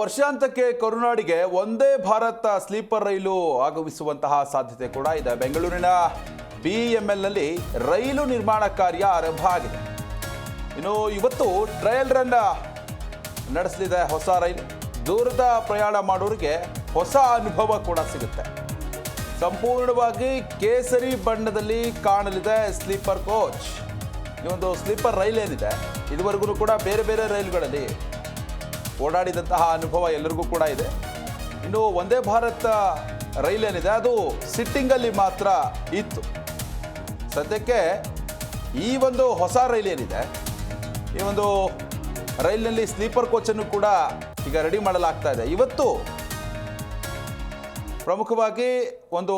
ವರ್ಷಾಂತಕ್ಕೆ ಕರುನಾಡಿಗೆ ಒಂದೇ ಭಾರತ ಸ್ಲೀಪರ್ ರೈಲು ಆಗಮಿಸುವಂತಹ ಸಾಧ್ಯತೆ ಕೂಡ ಇದೆ. ಬೆಂಗಳೂರಿನ ಬಿಎಂಎಲ್ನಲ್ಲಿ ರೈಲು ನಿರ್ಮಾಣ ಕಾರ್ಯ ಆರಂಭ ಆಗಿದೆ. ಇನ್ನು ಇವತ್ತು ಟ್ರಯಲ್ ರನ್ ನಡೆಸಲಿದೆ ಹೊಸ ರೈಲು. ದೂರದ ಪ್ರಯಾಣ ಮಾಡೋರಿಗೆ ಹೊಸ ಅನುಭವ ಕೂಡ ಸಿಗುತ್ತೆ. ಸಂಪೂರ್ಣವಾಗಿ ಕೇಸರಿ ಬಣ್ಣದಲ್ಲಿ ಕಾಣಲಿದೆ ಸ್ಲೀಪರ್ ಕೋಚ್. ಈ ಒಂದು ಸ್ಲೀಪರ್ ರೈಲ್ ಏನಿದೆ, ಇದುವರೆಗೂ ಕೂಡ ಬೇರೆ ಬೇರೆ ರೈಲುಗಳಲ್ಲಿ ಓಡಾಡಿದಂತಹ ಅನುಭವ ಎಲ್ಲರಿಗೂ ಕೂಡ ಇದೆ. ಇನ್ನು ಒಂದೇ ಭಾರತ್ ರೈಲ್ ಏನಿದೆ, ಅದು ಸಿಟ್ಟಿಂಗಲ್ಲಿ ಮಾತ್ರ ಇತ್ತು. ಸದ್ಯಕ್ಕೆ ಈ ಒಂದು ಹೊಸ ರೈಲ್ ಏನಿದೆ, ಈ ಒಂದು ರೈಲಿನಲ್ಲಿ ಸ್ಲೀಪರ್ ಕೋಚನ್ನು ಕೂಡ ಈಗ ರೆಡಿ ಮಾಡಲಾಗ್ತಾ ಇದೆ. ಇವತ್ತು ಪ್ರಮುಖವಾಗಿ ಒಂದು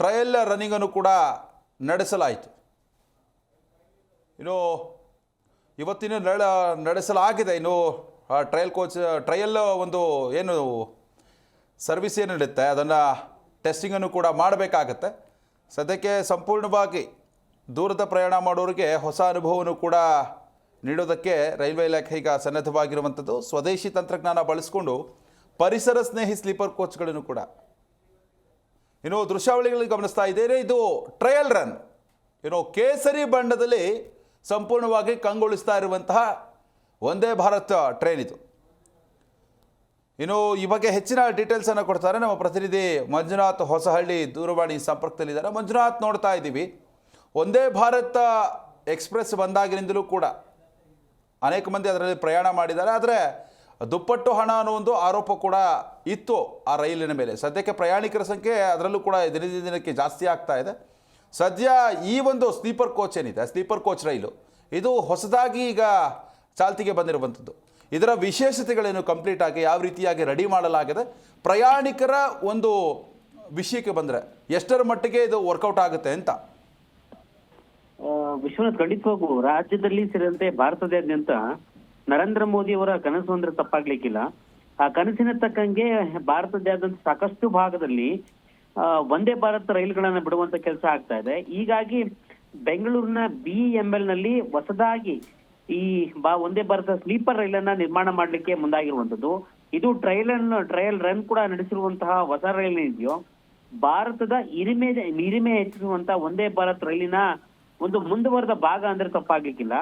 ಟ್ರಯಲ್ ರನ್ನಿಂಗನ್ನು ಕೂಡ ನಡೆಸಲಾಯಿತು. ಇನ್ನು ಇವತ್ತಿನ ನಡೆಸಲಾಗಿದೆ. ಇನ್ನು ಟ್ರಯಲ್ ಕೋಚ್ ಟ್ರಯಲ್ ಒಂದು ಏನು ಸರ್ವಿಸ್ ಏನು ನಡೆಯುತ್ತೆ ಅದನ್ನು ಟೆಸ್ಟಿಂಗನ್ನು ಕೂಡ ಮಾಡಬೇಕಾಗತ್ತೆ. ಸದ್ಯಕ್ಕೆ ಸಂಪೂರ್ಣವಾಗಿ ದೂರದ ಪ್ರಯಾಣ ಮಾಡೋರಿಗೆ ಹೊಸ ಅನುಭವವನ್ನು ಕೂಡ ನೀಡೋದಕ್ಕೆ ರೈಲ್ವೆ ಇಲಾಖೆ ಈಗ ಸನ್ನದ್ಧವಾಗಿರುವಂಥದ್ದು. ಸ್ವದೇಶಿ ತಂತ್ರಜ್ಞಾನ ಬಳಸಿಕೊಂಡು ಪರಿಸರ ಸ್ನೇಹಿ ಸ್ಲೀಪರ್ ಕೋಚ್ಗಳನ್ನು ಕೂಡ. ಏನೋ ದೃಶ್ಯಾವಳಿಗಳಲ್ಲಿ ಗಮನಿಸ್ತಾ ಇದ್ದೇನೆ, ಇದು ಟ್ರಯಲ್ ರನ್ ಏನೋ ಕೇಸರಿ ಬಣ್ಣದಲ್ಲಿ ಸಂಪೂರ್ಣವಾಗಿ ಕಂಗೊಳಿಸ್ತಾ ಇರುವಂತಹ ಒಂದೇ ಭಾರತ್ ಟ್ರೈನ್ ಇದು. ಇನ್ನು ಈ ಬಗ್ಗೆ ಹೆಚ್ಚಿನ ಡೀಟೇಲ್ಸನ್ನು ಕೊಡ್ತಾರೆ ನಮ್ಮ ಪ್ರತಿನಿಧಿ ಮಂಜುನಾಥ್ ಹೊಸಹಳ್ಳಿ ದೂರವಾಣಿ ಸಂಪರ್ಕದಲ್ಲಿದ್ದಾರೆ. ಮಂಜುನಾಥ್ ನೋಡ್ತಾ ಇದ್ದೀವಿ. ಒಂದೇ ಭಾರತ ಎಕ್ಸ್ಪ್ರೆಸ್ ಬಂದಾಗಿನಿಂದಲೂ ಕೂಡ ಅನೇಕ ಮಂದಿ ಅದರಲ್ಲಿ ಪ್ರಯಾಣ ಮಾಡಿದ್ದಾರೆ. ಆದರೆ ದುಪ್ಪಟ್ಟು ಹಣ ಅನ್ನೋ ಒಂದು ಆರೋಪ ಕೂಡ ಇತ್ತು ಆ ರೈಲಿನ ಮೇಲೆ. ಸದ್ಯಕ್ಕೆ ಪ್ರಯಾಣಿಕರ ಸಂಖ್ಯೆ ಅದರಲ್ಲೂ ಕೂಡ ದಿನದಿಂದ ದಿನಕ್ಕೆ ಜಾಸ್ತಿ ಆಗ್ತಾ ಇದೆ. ಸದ್ಯ ಈ ಒಂದು ಸ್ಲೀಪರ್ ಕೋಚ್ ಏನಿದೆ? ಸ್ಲೀಪರ್ ಕೋಚ್ ರೈಲು. ಇದು ಹೊಸದಾಗಿ ಈಗ ಚಾಲ್ತಿಗೆ ಬಂದಿರುವಂಥದ್ದು. ಇದರ ವಿಶೇಷತೆಗಳೇನು ಕಂಪ್ಲೀಟ್ ಆಗಿ ಯಾವ ರೀತಿಯಾಗಿ ರೆಡಿ ಮಾಡಲಾಗಿದೆ? ಪ್ರಯಾಣಿಕರ ಒಂದು ವಿಷಯಕ್ಕೆ ಬಂದರೆ ಎಷ್ಟರ ಮಟ್ಟಿಗೆ ಇದು ವರ್ಕೌಟ್ ಆಗುತ್ತೆ ಅಂತ. ವಿಶ್ವನಾಥ್ ಖಂಡಿತವಾಗೂ ರಾಜ್ಯದಲ್ಲಿ ಸೇರಿದಂತೆ ಭಾರತದಾದ್ಯಂತ ನರೇಂದ್ರ ಮೋದಿ ಅವರ ಕನಸು ಅಂದ್ರೆ ತಪ್ಪಾಗ್ಲಿಕ್ಕಿಲ್ಲ. ಆ ಕನಸಿನ ತಕ್ಕಂಗೆ ಭಾರತದಾದ್ಯಂತ ಸಾಕಷ್ಟು ಭಾಗದಲ್ಲಿ ಒಂದೇ ಭಾರತ್ ರೈಲುಗಳನ್ನ ಬಿಡುವಂತ ಕೆಲಸ ಆಗ್ತಾ ಇದೆ. ಹೀಗಾಗಿ ಬೆಂಗಳೂರಿನ ಬಿಇಎಂಎಲ್ನಲ್ಲಿ ಹೊಸದಾಗಿ ಈ ಬಾ, ಒಂದೇ ಭಾರತ ಸ್ಲೀಪರ್ ರೈಲನ್ನ ನಿರ್ಮಾಣ ಮಾಡಲಿಕ್ಕೆ ಮುಂದಾಗಿರುವಂತದ್ದು ಇದು ಟ್ರಯಲ್ ಟ್ರಯಲ್ ರನ್ ಕೂಡ ನಡೆಸಿರುವಂತಹ ಹೊಸ ರೈಲ್ ಇದೆಯೋ, ಭಾರತದ ಇರಿಮೆ ಇರಿಮೆ ಹೆಚ್ಚಿಸುವಂತಹ ಒಂದೇ ಭಾರತ್ ರೈಲಿನ ಒಂದು ಮುಂದುವರೆದ ಭಾಗ ಅಂದ್ರೆ ತಪ್ಪಾಗ್ಲಿಕ್ಕಿಲ್ಲ.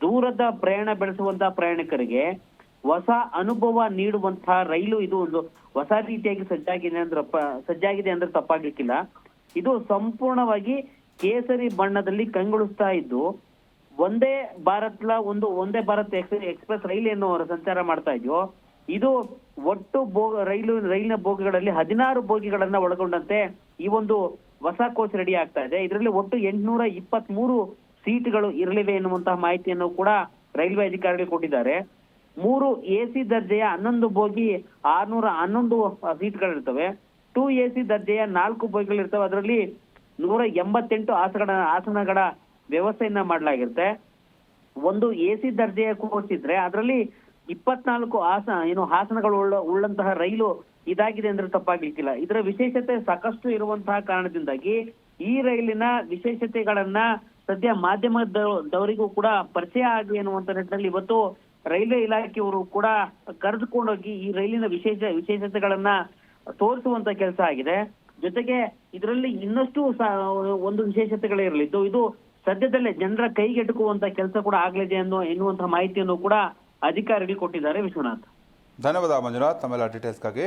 ದೂರದ ಪ್ರಯಾಣ ಬೆಳೆಸುವಂತಹ ಪ್ರಯಾಣಿಕರಿಗೆ ಹೊಸ ಅನುಭವ ನೀಡುವಂತಹ ರೈಲು ಇದು ಒಂದು ಹೊಸ ರೀತಿಯಾಗಿ ಸಜ್ಜಾಗಿದೆ ಅಂದ್ರೆ ಸಜ್ಜಾಗಿದೆ ಅಂದ್ರೆ ತಪ್ಪಾಗ್ಲಿಕ್ಕಿಲ್ಲ. ಇದು ಸಂಪೂರ್ಣವಾಗಿ ಕೇಸರಿ ಬಣ್ಣದಲ್ಲಿ ಕಂಗೊಳಿಸ್ತಾ ಇದ್ದು ಒಂದೇ ಭಾರತ್ಲ ಒಂದು, ಒಂದೇ ಭಾರತ್ ಎಕ್ಸ್- ಎಕ್ಸ್ಪ್ರೆಸ್ ರೈಲು ಏನು ಸಂಚಾರ ಮಾಡ್ತಾ ಇದೆಯೋ, ಇದು ಒಟ್ಟು ಬೋ ರೈಲು, ರೈಲಿನ ಬೋಗಿಗಳಲ್ಲಿ ಹದಿನಾರು ಬೋಗಿಗಳನ್ನ ಒಳಗೊಂಡಂತೆ ಈ ಒಂದು ಹೊಸ ಕೋಚ್ ರೆಡಿ ಆಗ್ತಾ ಇದೆ. ಇದರಲ್ಲಿ ಒಟ್ಟು ಎಂಟುನೂರ ಇಪ್ಪತ್ತ್ ಮೂರು ಸೀಟ್ಗಳು ಇರಲಿವೆ ಎನ್ನುವಂತಹ ಮಾಹಿತಿಯನ್ನು ಕೂಡ ರೈಲ್ವೆ ಅಧಿಕಾರಿಗಳು ಕೊಟ್ಟಿದ್ದಾರೆ. ಮೂರು ಎ ಸಿ ದರ್ಜೆಯ ಹನ್ನೊಂದು ಬೋಗಿ ಆರ್ನೂರ ಹನ್ನೊಂದು ಸೀಟ್ಗಳಿರ್ತವೆ. ಟೂ ಎ ಸಿ ದರ್ಜೆಯ ನಾಲ್ಕು ಬೋಗಿಗಳಿರ್ತವೆ. ಅದರಲ್ಲಿ ನೂರ ಎಂಬತ್ತೆಂಟು ಆಸನಗಳ ಆಸನಗಳ ವ್ಯವಸ್ಥೆಯನ್ನ ಮಾಡಲಾಗಿರುತ್ತೆ. ಒಂದು ಎ ಸಿ ದರ್ಜೆಯ ಕೋಚ್ ಇದ್ರೆ ಅದರಲ್ಲಿ ಇಪ್ಪತ್ನಾಲ್ಕು ಆಸನ ಏನು ಹಾಸನಗಳು ಉಳ್ಳ, ಉಳ್ಳಂತಹ ರೈಲು ಇದಾಗಿದೆ ಅಂದ್ರೆ ತಪ್ಪಾಗ್ಲಿಕ್ಕಿಲ್ಲ. ಇದರ ವಿಶೇಷತೆ ಸಾಕಷ್ಟು ಇರುವಂತಹ ಕಾರಣದಿಂದಾಗಿ ಈ ರೈಲಿನ ವಿಶೇಷತೆಗಳನ್ನ ಸದ್ಯ ಮಾಧ್ಯಮದವರಿಗೂ ಕೂಡ ಪರಿಚಯ ಆಗಲಿ ಅನ್ನುವಂತ ನಿಟ್ಟಿನಲ್ಲಿ ಇವತ್ತು ರೈಲ್ವೆ ಇಲಾಖೆಯವರು ಕೂಡ ಕರೆದುಕೊಂಡೋಗಿ ಈ ರೈಲಿನ ವಿಶೇಷ, ವಿಶೇಷತೆಗಳನ್ನ ತೋರಿಸುವಂತ ಕೆಲಸ ಆಗಿದೆ. ಜೊತೆಗೆ ಇದರಲ್ಲಿ ಇನ್ನಷ್ಟು ಒಂದು ಒಂದು ವಿಶೇಷತೆಗಳಿರಲಿದ್ದು ಇದು ಸದ್ಯದಲ್ಲೇ ಜನರ ಕೈಗೆಟುಕುವಂತ ಕೆಲಸ ಕೂಡ ಆಗ್ಲಿದೆ ಅನ್ನೋ ಎನ್ನುವಂತಹ ಮಾಹಿತಿಯನ್ನು ಕೂಡ ಅಧಿಕಾರಿಗಳು ಕೊಟ್ಟಿದ್ದಾರೆ ವಿಶ್ವನಾಥ್. ಧನ್ಯವಾದ ಮಂಜುನಾಥ್, ತಮ್ಮೆಲ್ಲ ಡೀಟೇಲ್ಸ್ಗಾಗಿ